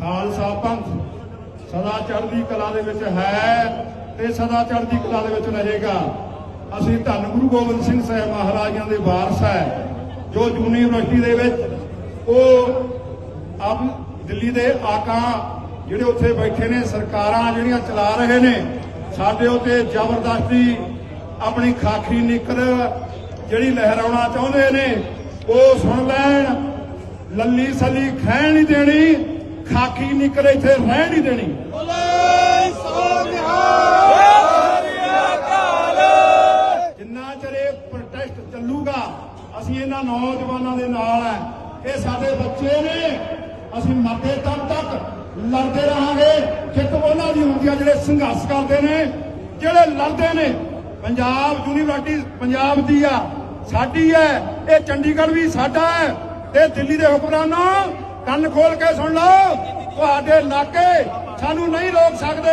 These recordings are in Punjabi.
ਖਾਲਸਾ ਪੰਥ ਸਦਾ ਚੜ੍ਹਦੀ ਕਲਾ ਦੇ ਵਿੱਚ ਹੈ ਤੇ ਸਦਾ ਚੜ੍ਹਦੀ ਕਲਾ ਦੇ ਵਿੱਚ ਰਹੇਗਾ। ਅਸੀਂ ਧੰਨ ਗੁਰੂ ਗੋਬਿੰਦ ਸਿੰਘ ਸਾਹਿਬ ਮਹਾਰਾਜਾਂ ਦੇ ਵਾਰਸ ਹੈ, ਜੋ ਜੂਨੀ ਯੂਨੀਵਰਸਿਟੀ ਦੇ ਵਿੱਚ ਉਹ ਆਪ ਦਿੱਲੀ ਦੇ ਆਕਾ ਜਿਹੜੇ ਉੱਥੇ ਬੈਠੇ ਨੇ, ਸਰਕਾਰਾਂ ਜਿਹੜੀਆਂ ਚਲਾ ਰਹੇ ਨੇ, ਸਾਡੇ ਉੱਤੇ ਜ਼ਬਰਦਸਤੀ ਆਪਣੀ ਖਾਖੀ ਨਿਕਲ ਜਿਹੜੀ ਲਹਿਰਾਉਣਾ ਚਾਹੁੰਦੇ ਨੇ, ਉਹ ਸੁਣ ਲੈਣ, ਲੱਲੀ ਸੱਲੀ ਖੈਣ ਨਹੀਂ ਦੇਣੀ। ਖਾਕੀ ਨਿਕਰ ਇੱਥੇ ਰਹਿਣ ਨਹੀਂ ਦੇਣੀ। ਜਿੰਨਾ ਚਿਰ ਇਹ ਪ੍ਰੋਟੈਸਟ ਚੱਲੂਗਾ ਅਸੀਂ ਇਹਨਾਂ ਨੌਜਵਾਨਾਂ ਦੇ ਨਾਲ ਹੈ ਇਹ ਸਾਡੇ ਬੱਚੇ ਨੇ ਅਸੀਂ ਮਰਦੇ ਦਮ ਤੱਕ ਲੜਦੇ ਰਹਾਂਗੇ। ਜਿੱਤ ਉਹਨਾਂ ਦੀ ਹੁੰਦੀ ਆ ਜਿਹੜੇ ਸੰਘਰਸ਼ ਕਰਦੇ ਨੇ ਜਿਹੜੇ ਲੜਦੇ ਨੇ। ਪੰਜਾਬ ਯੂਨੀਵਰਸਿਟੀ ਪੰਜਾਬ ਦੀ ਆ ਸਾਡੀ ਹੈ ਇਹ ਚੰਡੀਗੜ੍ਹ ਵੀ ਸਾਡਾ ਹੈ ਤੇ ਦਿੱਲੀ ਦੇ ਹੁਕਮਰਾਨੋ ਕੰਨ ਖੋਲ ਕੇ ਸੁਣ ਲਓ। ਤੁਹਾਡੇ ਇਲਾਕੇ ਸਾਨੂੰ ਨਹੀਂ ਰੋਕ ਸਕਦੇ।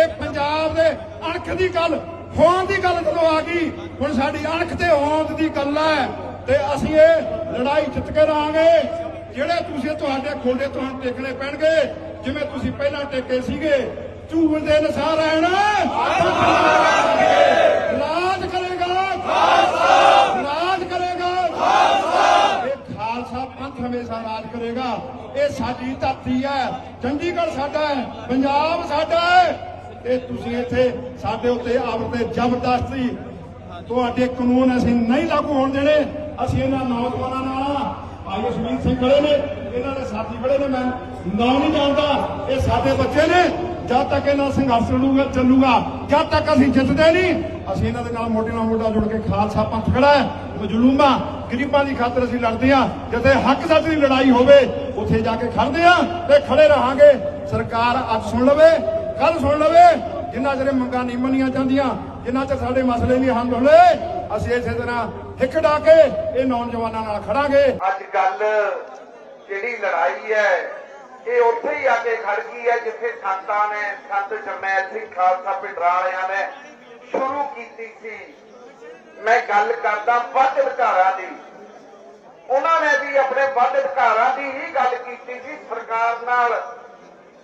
ਇਹ ਪੰਜਾਬ ਦੇ ਅਣਖ ਦੀ ਗੱਲ ਹੋਣ ਦੀ ਗੱਲ ਜਦੋਂ ਆ ਗਈ? ਹੁਣ ਸਾਡੀ ਅਣਖ ਤੇ ਹੋਂਦ ਦੀ ਗੱਲ ਹੈ ਤੇ ਅਸੀਂ ਇਹ ਲੜਾਈ ਜਿੱਤ ਕੇ ਰਹਾਂਗੇ। ਜਿਹੜੇ ਤੁਸੀਂ ਤੁਹਾਡੇ ਖੋਡੇ ਤੁਹਾਨੂੰ ਟੇਕਣੇ ਪੈਣਗੇ, ਜਿਵੇਂ ਤੁਸੀਂ ਪਹਿਲਾਂ ਟੇਕੇ ਸੀਗੇ ਝੂਲ ਦੇ ਨਸਾਰ ਰਹਿਣਾ ਰਾਜ ਕਰੇਗਾ ਰਾਜ ਕਰੇਗਾ ਇਹ ਖਾਲਸਾ ਪੰਥ ਹਮੇਸ਼ਾ ਰਾਜ ਕਰੇਗਾ ਇਹ ਸਾਡੀ ਧਰਤੀ ਹੈ। ਚੰਡੀਗੜ੍ਹ ਸਾਡਾ ਹੈ, ਪੰਜਾਬ ਸਾਡਾ ਹੈ। ਤੇ ਤੁਸੀਂ ਇੱਥੇ ਸਾਡੇ ਉੱਤੇ ਆਪ ਤੇ ਜ਼ਬਰਦਸਤੀ ਤੁਹਾਡੇ ਕਾਨੂੰਨ ਅਸੀਂ ਨਹੀਂ ਲਾਗੂ ਹੋਣ ਦੇਣੇ। ਅਸੀਂ ਇਹਨਾਂ ਨੌਜਵਾਨਾਂ ਨਾਲ ਭਾਈ ਅਸ਼ਮੀਤ ਸਿੰਘ ਖੜੇ ਨੇ, ਇਹਨਾਂ ਦੇ ਸਾਥੀ ਖੜੇ ਨੇ। ਮੈਂ ਨਾਂ ਨਹੀਂ ਜਾਣਦਾ। ਇਹ ਸਾਡੇ ਬੱਚੇ ਨੇ। ਜਦ ਤੱਕ ਇਹਨਾਂ ਸੰਘਰਸ਼ ਚੱਲੂਗਾ ਚੱਲੂਗਾ, ਜਦ ਤੱਕ ਅਸੀਂ ਜਿੱਤਦੇ ਨਹੀਂ, ਅਸੀਂ ਇਹਨਾਂ ਦੇ ਨਾਲ ਮੋਢੇ ਨਾਲ ਮੋਢਾ ਜੁੜ ਕੇ ਖਾਲਸਾ ਪੰਥ ਖੜਾ ਹੈ ਮਜਲੂਮਾਂ ਗਰੀਬਾਂ ਦੀ ਖਾਤਰ ਅਸੀਂ ਲੜਦੇ ਹਾਂ। ਜਿੱਥੇ ਹੱਕ ਸੱਚ ਦੀ ਲੜਾਈ ਹੋਵੇ, ਉੱਥੇ ਜਾ ਕੇ ਖੜਦੇ ਹਾਂ ਤੇ ਖੜੇ ਰਹਾਂਗੇ। ਸਰਕਾਰ ਅੱਜ ਸੁਣ ਲਵੇ ਕੱਲ ਸੁਣ ਲਵੇ। ਜਿੰਨਾ ਚਿਰ ਮੰਗਾਂ ਨਹੀਂ ਮੰਨੀਆਂ ਜਾਂਦੀਆਂ, ਜਿੰਨਾ ਚਿਰ ਸਾਡੇ ਮਸਲੇ ਨਹੀਂ ਹੱਲ ਹੋਣੇ, ਅਸੀਂ ਇਸੇ ਤਰ੍ਹਾਂ ਹਿੱਕ ਡਾ ਕੇ ਇਹ ਨੌਜਵਾਨਾਂ ਨਾਲ ਖੜਾਂਗੇ ਅੱਜ ਕੱਲ ਜਿਹੜੀ ਲੜਾਈ ਹੈ, ਇਹ ਉੱਥੇ ਹੀ ਆ ਕੇ ਖੜ ਗਈ ਹੈ, ਜਿੱਥੇ ਸੰਤਾਂ ਨੇ, ਸੰਤ ਜਰਨੈਲ ਸਿੰਘ ਖਾਲਸਾ ਪਿੰਡਰਾਂ ਵਾਲਿਆਂ ਨੇ ਸ਼ੁਰੂ ਕੀਤੀ ਸੀ। ਮੈਂ ਗੱਲ ਕਰਦਾ ਵੱਧ ਅਧਿਕਾਰਾਂ ਦੀ। ਉਹਨਾਂ ਨੇ ਵੀ ਆਪਣੇ ਵੱਧ ਅਧਿਕਾਰਾਂ ਦੀ ਹੀ ਗੱਲ ਕੀਤੀ ਸੀ। ਸਰਕਾਰ ਨਾਲ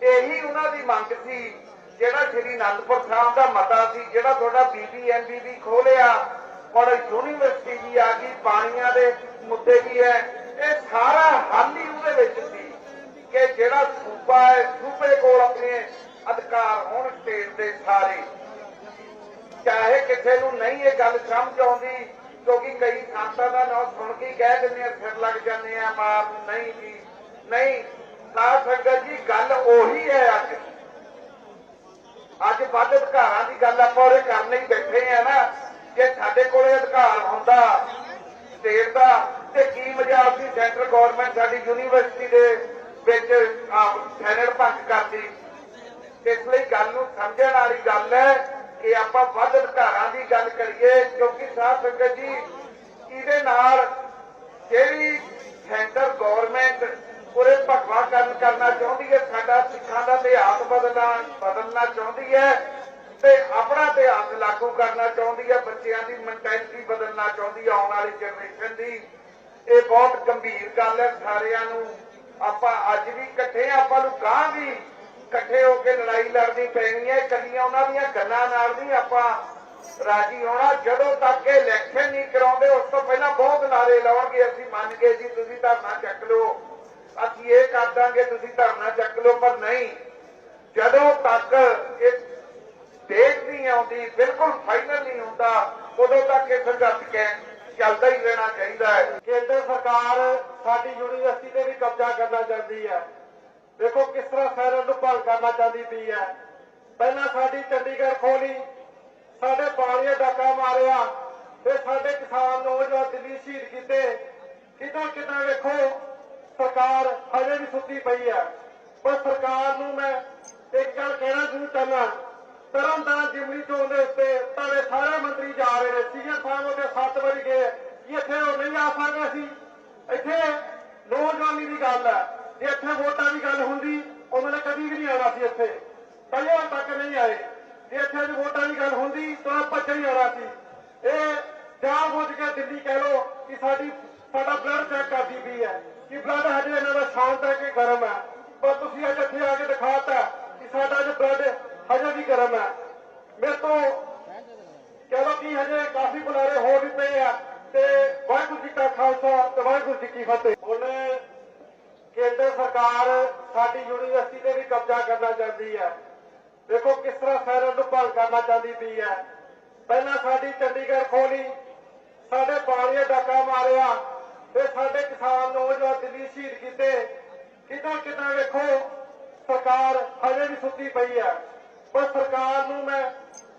ਇਹੀ ਉਹਨਾਂ ਦੀ ਮੰਗ ਸੀ, ਜਿਹੜਾ ਸ਼੍ਰੀ ਅਨੰਦਪੁਰ ਸਾਹਿਬ ਦਾ ਮਤਾ ਸੀ, ਜਿਹੜਾ ਤੁਹਾਡਾ ਬੀਬੀਐਮਬੀ ਖੋਲਿਆ, ਔਰ ਯੂਨੀਵਰਸਿਟੀ ਵੀ ਆ ਗਈ, ਪਾਣੀਆਂ ਦੇ ਮੁੱਦੇ ਵੀ ਹੈ। ਇਹ ਸਾਰਾ ਹੱਲ ਹੀ ਉਹਦੇ ਵਿੱਚ ਸੀ ਕਿ ਜਿਹੜਾ ਸੂਬਾ ਹੈ, ਸੂਬੇ ਕੋਲ ਆਪਣੇ ਅਧਿਕਾਰ ਹੋਣ ਸਟੇਟ ਦੇ ਸਾਰੇ। ਚਾਹੇ ਕਿਸੇ ਨੂੰ ਨਹੀਂ ਇਹ ਗੱਲ ਸਮਝ ਆਉਂਦੀ, ਕਿਉਂਕਿ ਕਈ ਸੰਤਾਂ ਦਾ ਨਾਮ ਸੁਣ ਕੇ ਕਹਿ ਦਿੰਦੇ ਆ ਫਿਰ ਲੱਗ ਜਾਂਦੇ ਆ ਮਾਰ ਨਹੀਂ ਜੀ। ਨਹੀਂ, ਸਾਧ ਸੰਗਤ ਜੀ, ਗੱਲ ਉਹੀ ਹੈ ਅੱਜ। ਅੱਜ ਵੱਧ ਅਧਿਕਾਰਾਂ ਦੀ ਗੱਲ ਆਪਾਂ ਉਹਦੇ ਕਰਨ ਲਈ ਬੈਠੇ ਆ ਨਾ, ਜੇ ਸਾਡੇ ਕੋਲੇ ਅਧਿਕਾਰ ਹੁੰਦਾ, ਸਟੇਟ ਦਾ, ਤੇ ਕੀ ਮਜਾਲ ਸੀ ਸੈਂਟਰ ਗਵਰਨਮੈਂਟ ਸਾਡੀ ਯੂਨੀਵਰਸਿਟੀ ਦੇ ਵਿੱਚ ਸੈਨੇਟ ਭੰਗ ਕਰਦੀ। ਇਸ ਲਈ ਗੱਲ ਨੂੰ ਸਮਝਣ ਵਾਲੀ ਗੱਲ ਹੈ ਕਿ ਆਪਾਂ ਵੱਧ ਅਧਿਕਾਰਾਂ ਦੀ ਗੱਲ ਕਰੀਏ ਕਿਉਂਕਿ ਸਾਧ ਸੰਗਤ ਜੀ ਇਹਦੇ ਨਾਲ ਜਿਹੜੀ ਸੈਂਟਰ ਗਵਰਨਮੈਂਟ ਪੂਰੇ ਭਗਵਾ ਕਰਨ ਕਰਨਾ ਚਾਹੁੰਦੀ ਹੈ ਸਾਡਾ ਸਿੱਖਾਂ ਦਾ ਇਤਿਹਾਸ ਬਦਲਣਾ ਬਦਲਣਾ ਚਾਹੁੰਦੀ ਹੈ ਤੇ ਆਪਣਾ ਇਤਿਹਾਸ ਲਾਗੂ ਕਰਨਾ ਚਾਹੁੰਦੀ ਹੈ ਬੱਚਿਆਂ ਦੀ ਮੈਂਟੈਲਿਟੀ ਬਦਲਣਾ ਚਾਹੁੰਦੀ ਹੈ ਆਉਣ ਵਾਲੀ ਜਨਰੇਸ਼ਨ ਦੀ। ਇਹ ਬਹੁਤ ਗੰਭੀਰ ਗੱਲ ਹੈ ਸਾਰਿਆਂ ਨੂੰ ਆਪਾਂ ਅੱਜ ਵੀ ਇਕੱਠੇ ਹਾਂ, ਆਪਾਂ ਨੂੰ ਗਾਂ ਵੀ ਇਕੱਠੇ ਹੋ ਕੇ ਲੜਾਈ ਲੜਨੀ ਪੈਣੀ ਹੈ ਕੱਲੀਆਂ ਉਹਨਾਂ ਦੀਆਂ ਗੱਲਾਂ ਨਾਲ ਨਹੀਂ, ਆਪਾਂ ਰਾਜੀ ਹੋਣਾ। ਜਦੋਂ ਤੱਕ ਇਹ ਇਲੈਕਸ਼ਨ ਨਹੀਂ ਕਰਾਉਂਦੇ, ਉਸ ਤੋਂ ਪਹਿਲਾਂ ਬਹੁਤ ਨਾਰੇ ਲਾਉਣਗੇ ਅਸੀਂ ਮੰਨ ਗਏ ਜੀ, ਤੁਸੀਂ ਧਰਨਾ ਚੱਕ ਲਓ। ਅਸੀਂ ਇਹ ਕਰ ਦਾਂਗੇ, ਤੁਸੀਂ ਧਰਨਾ ਚੱਕ ਲਓ, ਪਰ ਨਹੀਂ। ਜਦੋਂ ਤੱਕ ਇਹ ਡੇਟ ਨਹੀਂ ਆਉਂਦੀ, ਬਿਲਕੁਲ ਫਾਈਨਲ ਨਹੀਂ ਹੁੰਦਾ, ਉਦੋਂ ਤੱਕ ਇਹ ਸੰਘਰਸ਼ ਕੇ ਚੱਲਦਾ ਹੀ ਰਹਿਣਾ ਚਾਹੀਦਾ ਹੈ। ਕੇਂਦਰ ਸਰਕਾਰ ਸਾਡੀ ਯੂਨੀਵਰਸਿਟੀ ਤੇ ਵੀ ਕਬਜ਼ਾ ਕਰਨਾ ਚਾਹੁੰਦੀ ਹੈ। ਦੇਖੋ ਕਿਸ ਤਰ੍ਹਾਂ ਸੈਨਰ ਕਰਨਾ ਚਾਹੁੰਦੀ ਪਈ ਹੈ। ਪਹਿਲਾਂ ਸਾਡੀ ਚੰਡੀਗੜ੍ਹ ਖੋਲੀ, ਸਾਡੇ ਬਾਣੀਏ ਡਾਕਾ ਮਾਰਿਆ ਤੇ ਸਾਡੇ ਕਿਸਾਨ ਨੌਜਵਾਨ ਦਿੱਲੀ ਸ਼ਹੀਦ ਕੀਤੇ। ਕਿਦਾਂ ਕਿਦਾਂ ਵੇਖੋ, ਸਰਕਾਰ ਹਜੇ ਵੀ ਸੁੱਤੀ ਪਈ ਹੈ। ਪਰ ਸਰਕਾਰ ਨੂੰ ਮੈਂ ਇੱਕ ਗੱਲ ਕਹਿਣਾ ਜ਼ਰੂਰ ਚਾਹੁੰਦਾ ਤਰਨਤਾਰਨ ਜਿਮਨੀ ਚੋਣ ਦੇ ਉੱਤੇ ਤੁਹਾਡੇ ਸਾਰੇ ਮੰਤਰੀ ਜਾ ਰਹੇ ਨੇ। ਸੀਐਮ ਸਾਹਿਬ ਉਹਦੇ 7 ਵਾਰੀ ਗਏ। ਇੱਥੇ ਉਹ ਨਹੀਂ ਆ ਸਕਦੇ ਸੀ ਇੱਥੇ ਨੌਜਵਾਨੀ ਦੀ ਗੱਲ ਹੈ। ਜੇ ਇੱਥੇ ਵੋਟਾਂ ਦੀ ਗੱਲ ਹੁੰਦੀ ਉਹਨਾਂ ਨੇ ਕਦੀ ਵੀ ਨਹੀਂ ਆਉਣਾ ਸੀ ਇੱਥੇ। ਪਹਿਲਾਂ ਤੱਕ ਨਹੀਂ ਆਏ। ਜੇ ਇੱਥੇ ਦੀ ਵੋਟਾਂ ਦੀ ਗੱਲ ਹੁੰਦੀ, ਤਾਂ ਆਪਾਂ ਹੀ ਆਉਣਾ ਸੀ। ਇਹ ਜਾਣ ਬੁੱਝ ਕੇ ਦਿੱਲੀ, ਕਹਿ ਲੋ ਕਿ ਸਾਡੀ ਸਾਡਾ ਬਲੱਡ ਚੈੱਕ ਕਰਦੀ ਪਈ ਹੈ ਕਿ ਬਲੱਡ ਹਜੇ ਇਹਨਾਂ ਦਾ ਸ਼ਾਂਤ ਹੈ ਕਿ ਗਰਮ ਹੈ। ਪਰ ਤੁਸੀਂ ਅੱਜ ਇੱਥੇ ਆ ਕੇ ਦਿਖਾਤਾ ਕਿ ਸਾਡਾ ਅੱਜ ਬਲੱਡ ਹਜੇ ਵੀ ਗਰਮ ਹੈ। ਮੇਰੇ ਤੋਂ ਕਹਿ ਚਲੋ ਕਿ ਹਜੇ ਕਾਫੀ ਬੁਲਾਰੇ ਹੋ ਵੀ ਪਏ ਆ ਤੇ ਵਾਹਿਗੁਰੂ ਜੀ ਕਾ ਖਾਲਸਾ ਤੇ ਵਾਹਿਗੁਰੂ ਜੀ ਕੀ ਫਤਿਹ। ਉਹਨੇ ਕੇਂਦਰ ਸਰਕਾਰ ਸਾਡੀ ਯੂਨੀਵਰਸਿਟੀ ਤੇ ਵੀ ਕਬਜ਼ਾ ਕਰਨਾ ਚਾਹੁੰਦੀ ਹੈ। ਦੇਖੋ ਕਿਸ ਤਰ੍ਹਾਂ ਸੈਰਨ ਨੂੰ ਭੰਗ ਕਰਨਾ ਚਾਹੁੰਦੀ ਪਈ ਹੈ। ਪਹਿਲਾਂ ਸਾਡੀ ਚੰਡੀਗੜ੍ਹ ਖੋਲੀ, ਸਾਡੇ ਪਾਣੀਏ ਡਾਕਾ ਮਾਰਿਆ ਤੇ ਸਾਡੇ ਕਿਸਾਨ ਨੌਜਵਾਨ ਦਿੱਲੀ ਸ਼ਹੀਦ ਕੀਤੇ। ਕਿਤੇ ਕਿਤੇ ਵੇਖੋ, ਸਰਕਾਰ ਹਜੇ ਵੀ ਸੁੱਤੀ ਪਈ ਹੈ। ਪਰ ਸਰਕਾਰ ਨੂੰ ਮੈਂ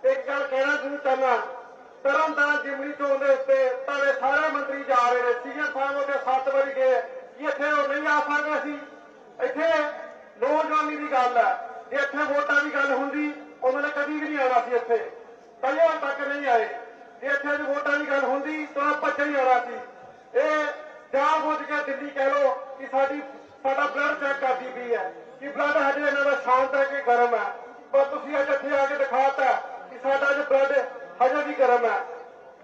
ਇੱਕ ਗੱਲ ਕਹਿਣਾ ਜ਼ਰੂਰ ਚਾਹੁੰਦਾ, ਤਰਨਤਾਰਨ ਜਿਮਨੀ ਚੋਣ ਦੇ ਉੱਤੇ ਤੁਹਾਡੇ ਸਾਰੇ ਮੰਤਰੀ ਜਾ ਰਹੇ ਨੇ, ਸੀਐਮ ਸਾਹਿਬ ਉਹਦੇ 7 ਵਜੇ ਗਏ। ਇੱਥੇ ਉਹ ਨਹੀਂ ਆ ਸਕਦੇ ਸੀ ਇੱਥੇ ਨੌਜਵਾਨੀ ਦੀ ਗੱਲ ਹੈ ਜੇ ਇੱਥੇ ਵੋਟਾਂ ਦੀ ਗੱਲ ਹੁੰਦੀ ਉਹਨਾਂ ਨੇ ਕਦੀ ਵੀ ਨਹੀਂ ਆਉਣਾ ਸੀ ਇੱਥੇ। ਪਹਿਲੇ ਤੱਕ ਨਹੀਂ ਆਏ। ਜੇ ਇੱਥੇ ਦੀ ਵੋਟਾਂ ਦੀ ਗੱਲ ਹੁੰਦੀ, ਤਾਂ ਆਪਾਂ ਹੀ ਆਉਣਾ ਸੀ। ਇਹ ਜਾਣ ਬੁੱਝ ਕੇ ਦਿੱਲੀ ਕਹਿ ਲੋ ਕਿ ਸਾਡੀ ਸਾਡਾ ਬਲੱਡ ਚੈੱਕ ਕਰਦੀ ਪਈ ਹੈ ਕਿ ਬਲੱਡ ਹਜੇ ਇਹਨਾਂ ਦਾ ਸ਼ਾਂਤ ਹੈ ਕਿ ਗਰਮ ਹੈ? ਪਰ ਤੁਸੀਂ ਅੱਜ ਇੱਥੇ ਆ ਕੇ ਦਿਖਾਤਾ ਕਿ ਸਾਡਾ ਅੱਜ ਬਲੱਡ ਹਜੇ ਵੀ ਗਰਮ ਹੈ।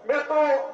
ਮੇਰੇ ਤੋਂ